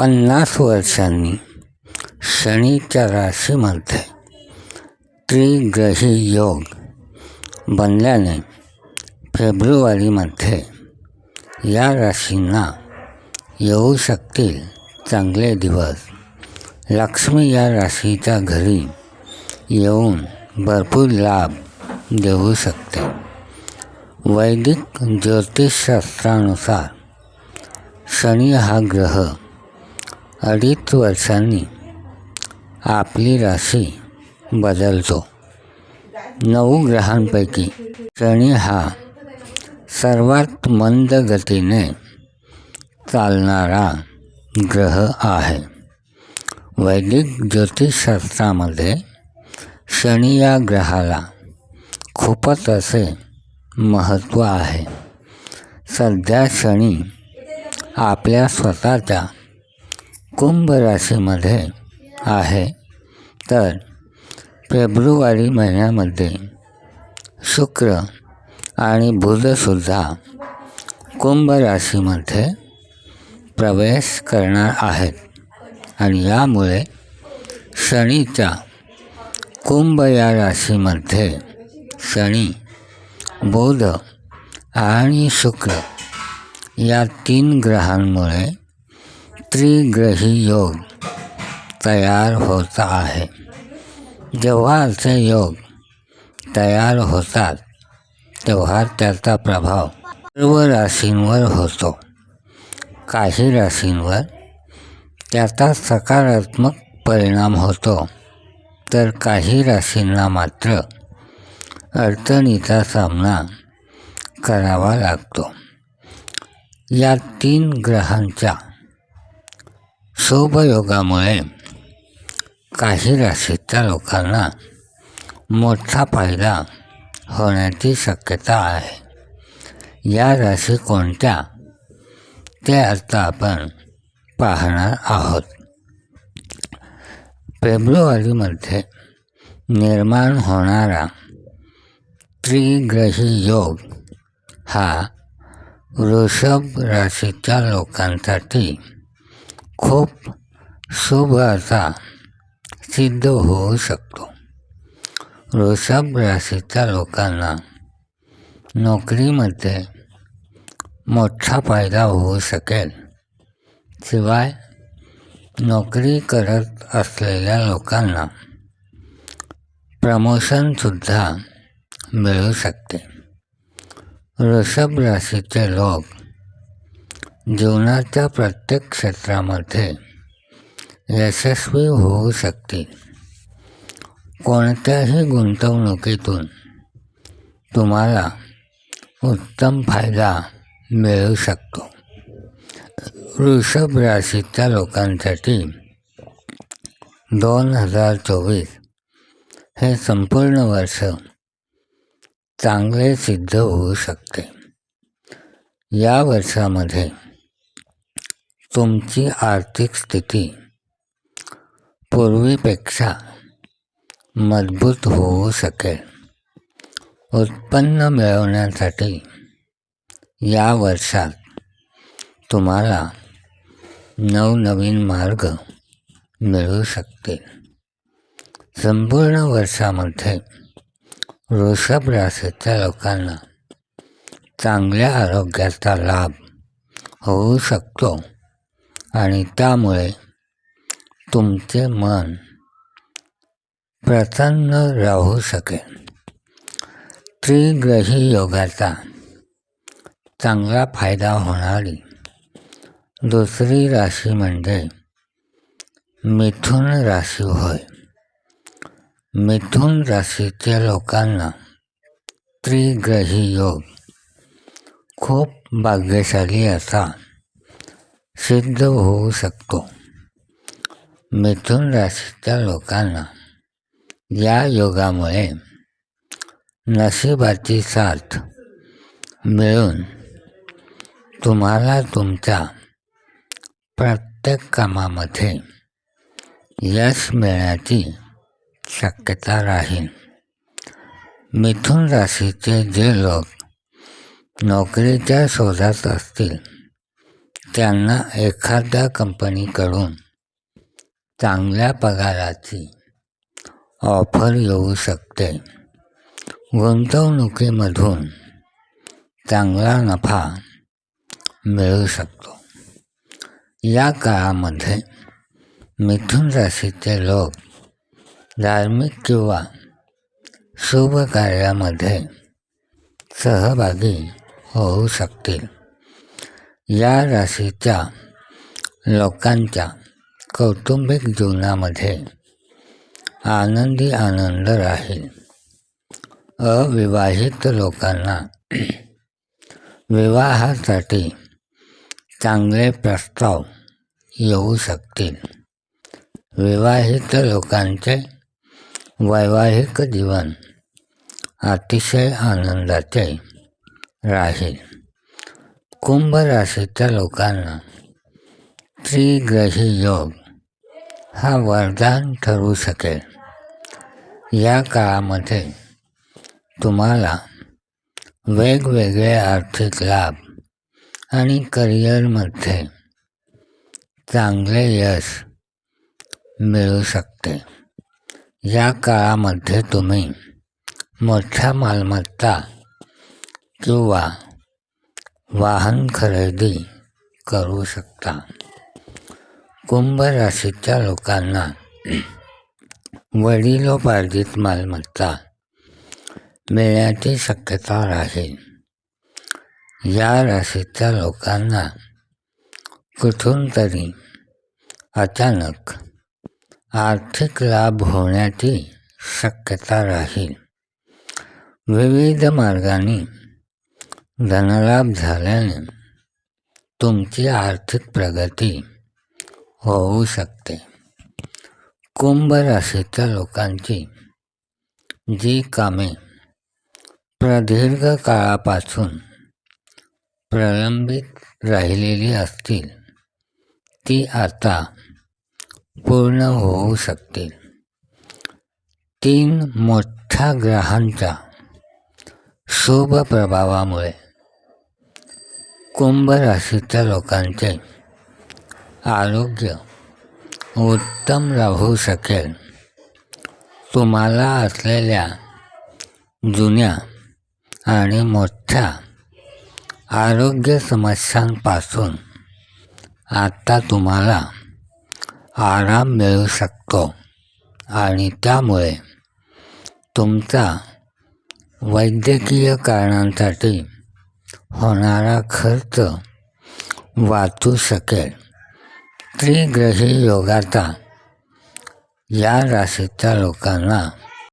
पन्नास वर्षांनी शनीच्या राशीमध्ये त्रिग्रही योग बनल्याने फेब्रुवारीमध्ये या राशींना येऊ शकतील चांगले दिवस. लक्ष्मी या राशीच्या घरी येऊन भरपूर लाभ देऊ शकते. वैदिक ज्योतिषशास्त्रानुसार शनी हा ग्रह अडीच वर्षांनी आपली राशी बदलतो. नऊ ग्रहांपैकी शनी हा सर्वात मंद गतीने चालणारा ग्रह आहे. वैदिक ज्योतिषशास्त्रामध्ये शनी या ग्रहाला खूपच असे महत्त्व आहे. सध्या शनी आपल्या स्वतःच्या कुंभ राशीमध्ये आहे. तर फेब्रुवारी महिन्यामध्ये शुक्र आणि बुधसुद्धा कुंभ राशीमध्ये प्रवेश करणार आहेत. आणि यामुळे शनीच्या कुंभ या राशीमध्ये शनी बुध आणि शुक्र या तीन ग्रहांमुळे त्रिग्रही योग तयार होत आहे. जेव्हा असे योग तयार होतात तेव्हा त्याचा प्रभाव सर्व राशींवर होतो. काही राशींवर त्याचा सकारात्मक परिणाम होतो तर काही राशींना मात्र अडचणीचा सामना करावा लागतो. या तीन ग्रहांच्या शुभयोगामुळे काही राशीच्या लोकांना मोठा फ़ायदा होण्याची शक्यता आहे. या राशी कोणत्या? ते आता आपण पाहणार आहोत. फेब्रुवारीमध्ये निर्माण होणारा त्रिग्रही योग हा वृषभ राशीच्या लोकांसाठी खूप शुभ असा सिद्ध होऊ शकतो. वृषभ राशीच्या लोकांना नोकरीमध्ये मोठा फायदा होऊ शकेल. शिवाय नोकरी करत असलेल्या लोकांना प्रमोशनसुद्धा मिळू शकते. वृषभ राशीचे लोक जीवनाच्या प्रत्येक क्षेत्रामध्ये यशस्वी होऊ शकतील कोणत्याही गुंतवणुकीतून तुम्हाला उत्तम फायदा मिळू शकतो. वृषभ राशीच्या लोकांसाठी दोन हजार चोवीस हे संपूर्ण वर्ष चांगले सिद्ध होऊ शकते. या वर्षामध्ये तुमची आर्थिक स्थिती पूर्वीपेक्षा मजबूत होऊ शकेल. उत्पन्न मिळवण्यासाठी या वर्षात तुम्हाला नवनवीन मार्ग मिळू शकतील. संपूर्ण वर्षामध्ये वृषभ राशीच्या लोकांना चांगल्या आरोग्याचा लाभ होऊ शकतो. आणि त्यामुळे तुमचे मन प्रसन्न राहू शकेल. त्रिग्रही योगाचा चांगला फायदा होणारी दुसरी राशी म्हणजे मिथुन राशी होय. मिथुन राशीच्या लोकांना त्रिग्रही योग खूप भाग्यशाली असा. सिद्ध होऊ शकतो मिथुन राशीच्या लोकांना या योगामुळे नशिबाची साथ मिळून तुम्हाला तुमच्या प्रत्येक कामामध्ये यश मिळण्याची शक्यता राहील. मिथुन राशीचे जे लोक नोकरीच्या शोधात असतील त्यांना एखाद्या कंपनीकडून चांगल्या पगाराची ऑफर येऊ शकते. गुंतवणुकीमधून चांगला नफा मिळू शकतो. या काळामध्ये मिथुन राशीचे लोक धार्मिक किंवा शुभ कार्यामध्ये सहभागी होऊ शकतील. या राशीच्या लोकांच्या कौटुंबिक जीवनामध्ये आनंदी आनंद राहील. अविवाहित लोकांना विवाहासाठी चांगले प्रस्ताव येऊ शकतील. विवाहित लोकांचे वैवाहिक जीवन अतिशय आनंदाचे राहील. कुंभ राशीच्या लोकांना त्रिग्रही योग हा वरदान ठरू शकेल. या काळामध्ये तुम्हाला वेगवेगळे आर्थिक लाभ आणि करिअरमध्ये चांगले यश मिळू शकते. या काळामध्ये तुम्ही मोठ्या मालमत्ता किंवा वाहन खरेदी करू शकता. कुंभ राशीच्या लोकांना वडिलोपार्जित मालमत्ता मिळण्याची शक्यता राहील या राशीच्या लोकांना कुठून तरी अचानक आर्थिक लाभ होण्याची शक्यता राहील. विविध मार्गाने धनलाभ झाल्याने तुमची आर्थिक प्रगती होऊ शकते. कुंभ राशीच्या लोकांची जी कामे प्रदीर्घ काळापासून प्रलंबित राहिलेली असतील ती आता पूर्ण होऊ शकतील. तीन मोठ्या ग्रहांच्या शुभ प्रभावामुळे कुंभ राशीच्या लोकांचे आरोग्य उत्तम राहू शकेल. तुम्हाला असलेल्या जुन्या आणि मोठ्या आरोग्य समस्यांपासून आता तुम्हाला आराम मिळू शकतो आणि त्यामुळे तुमचा वैद्यकीय कारणांसाठी होणारा खर्च वाचू शकेल. त्रिग्रही योगाचा या राशीच्या लोकांना